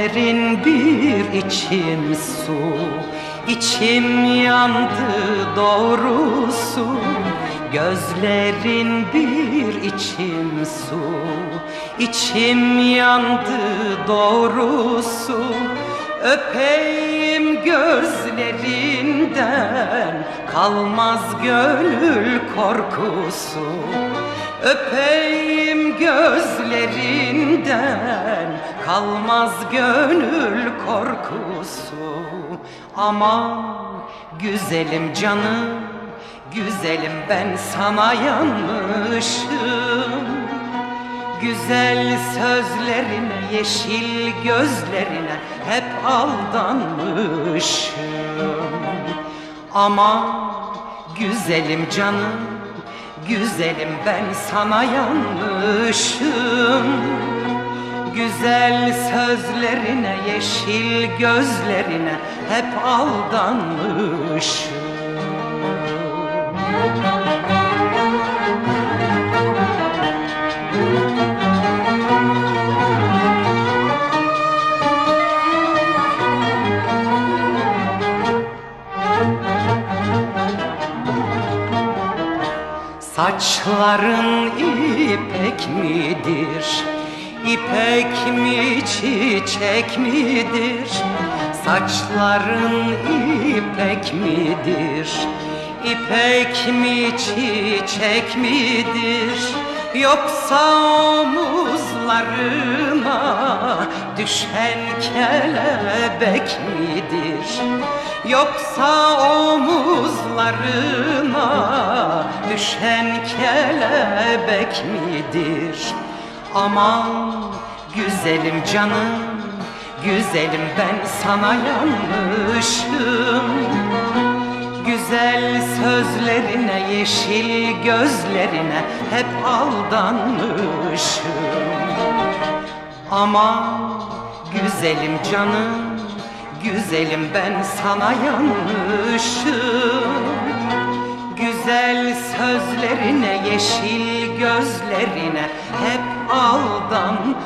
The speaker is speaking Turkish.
Gözlerin bir içim su içim yandı doğrusu. Gözlerin bir içim su içim yandı doğrusu. Öpeyim gözlerinden kalmaz gönül korkusu. Öpeyim gözlerinden kalmaz gönül korkusu. Ama güzelim canım güzelim ben sana yanmışım. Güzel sözlerine, yeşil gözlerine hep aldanmışım. Ama güzelim canım, güzelim ben sana yanmışım Güzel sözlerine, yeşil gözlerine hep aldanmışım Saçların ipek midir? İpek mi çiçek midir? Saçların ipek midir? İpek mi çiçek midir? Yoksa omuzlarına düşen kelebek midir? Yoksa omuzlarına düşen kelebek midir? Aman güzelim canım, güzelim ben sana yanmışım. Güzel sözlerine, yeşil gözlerine hep aldanmışım. Ama güzelim canım, güzelim ben sana yanmışım Güzel sözlerine, yeşil gözlerine hep aldanmışım